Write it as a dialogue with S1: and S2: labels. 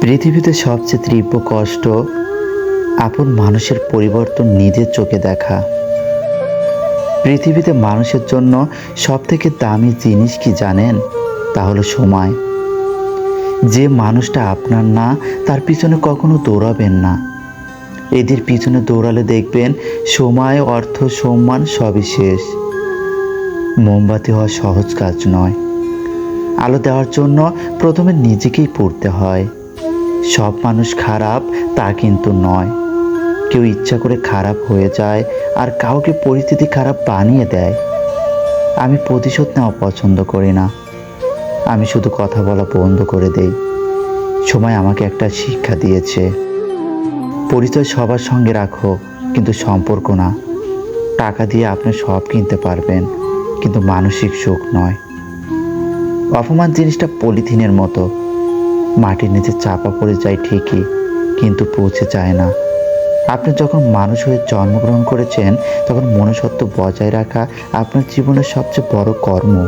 S1: পৃথিবীতে সবচেয়ে তীব্র কষ্ট আপন মানুষের পরিবর্তন নিজের চোখে দেখা। পৃথিবীতে মানুষের জন্য সব থেকে দামি জিনিস কি জানেন? তা হলো সময়। যে মানুষটা আপনার না, তার পিছনে কখনো দৌড়াবেন না। এদের পিছনে দৌড়ালে দেখবেন সময়, অর্থ, সম্মান সবই শেষ। মোমবাতি হওয়া সহজ কাজ নয়। আলো দেওয়ার জন্য প্রথমে নিজেকেই পড়তে হয়। সব মানুষ খারাপ, তা কিন্তু নয়। কেউ ইচ্ছা করে খারাপ হয়ে যায় আর কাউকে পরিস্থিতি খারাপ বানিয়ে দেয়। আমি প্রতিশোধ নেওয়া পছন্দ করি না। আমি শুধু কথা বলা বন্ধ করে দেই। সময় আমাকে একটা শিক্ষা দিয়েছে। পরিচয় সবার সঙ্গে রাখো, কিন্তু সম্পর্ক না। টাকা দিয়ে আপনি সব কিনতে পারবেন, কিন্তু মানসিক সুখ নয়। অপমান জিনিসটা পলিথিনের মতো। মাটির নিচে চাপা পড়ে যায় ঠিকই, কিন্তু পৌঁছে যায় না। আপনি যখন মানুষ হয়ে জন্মগ্রহণ করেছেন, তখন মনুষ্যত্ব বজায় রাখা আপনার জীবনের সবচেয়ে বড় কর্ম।